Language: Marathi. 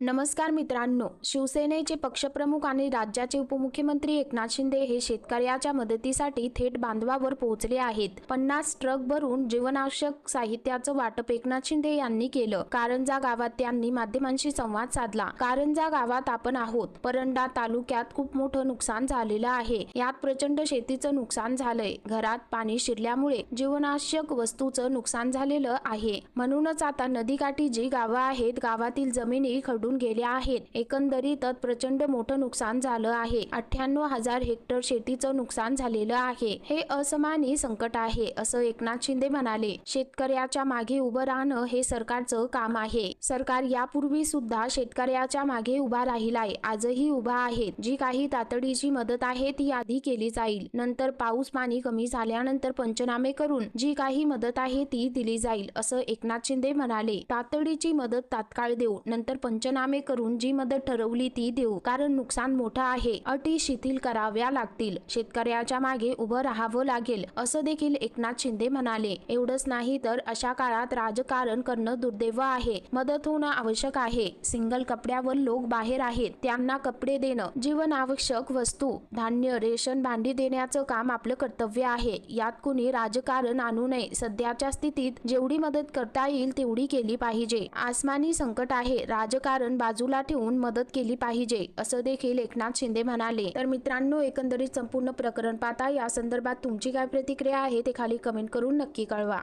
नमस्कार मित्रांनो शिवसेनेचे पक्षप्रमुख आणि राज्याचे उपमुख्यमंत्री एकनाथ शिंदे हे शेतकऱ्याच्या मदतीसाठी थेट बांधवावर पोहोचले आहेत. पन्नास ट्रक भरून जीवनावश्यक साहित्याचं वाटप एकनाथ शिंदे यांनी केलं. कारंजा गावात त्यांनी माध्यमांशी संवाद साधला. कारंजा गावात आपण आहोत. परंडा तालुक्यात खूप मोठं नुकसान झालेलं आहे. यात प्रचंड शेतीचं नुकसान झालंय. घरात पाणी शिरल्यामुळे जीवनावश्यक वस्तूचं नुकसान झालेलं आहे. म्हणूनच आता नदीकाठी जी गावं आहेत गावातील जमिनी खडू खडून गेल्या आहेत. एकंदरीतच प्रचंड मोठं नुकसान झालं आहे. अठ्ठ्याण्णव हजार हेक्टर शेतीचं नुकसान झालेलं आहे. हे असमानी संकट आहे असं एकनाथ शिंदे म्हणाले. शेतकऱ्याच्या मागे उभं राहणं हे सरकारचं काम आहे. सरकार यापूर्वी सुद्धा शेतकऱ्याच्या मागे उभा राहिलाय आजही उभा आहे. जी काही तातडीची मदत आहे ती आधी केली जाईल. नंतर पाऊस पाणी कमी झाल्यानंतर पंचनामे करून जी काही मदत आहे ती दिली जाईल असं एकनाथ शिंदे म्हणाले. तातडीची मदत तात्काळ देऊ नंतर पंचनामे करून जी मदत ठरवली ती देऊ कारण नुकसान मोठं आहे. अटी शिथिल कराव्या लागतील. शेतकऱ्याच्या मागे उभं राहावं लागेल असं देखील एकनाथ शिंदे म्हणाले. एवढंच नाही तर अशा काळात राजकारण करणं दुर्दैव आहे. मदत होणं आवश्यक आहे. सिंगल कपड्यावर लोक बाहेर आहेत त्यांना कपडे देणं जीवनावश्यक वस्तू. धान्य रेशन भांडी देण्याचं काम आपलं कर्तव्य आहे. यात कुणी राजकारण आणू नये. सध्याच्या स्थितीत जेवढी मदत करता येईल तेवढी केली पाहिजे. आसमानी संकट आहे. राजकारण राजकारण बाजूला ठेवून मदत केली पाहिजे असं देखील एकनाथ शिंदे म्हणाले. तर मित्रांनो एकंदरीत संपूर्ण प्रकरण पाहता या संदर्भात तुमची काय प्रतिक्रिया आहे ते खाली कमेंट करून नक्की कळवा.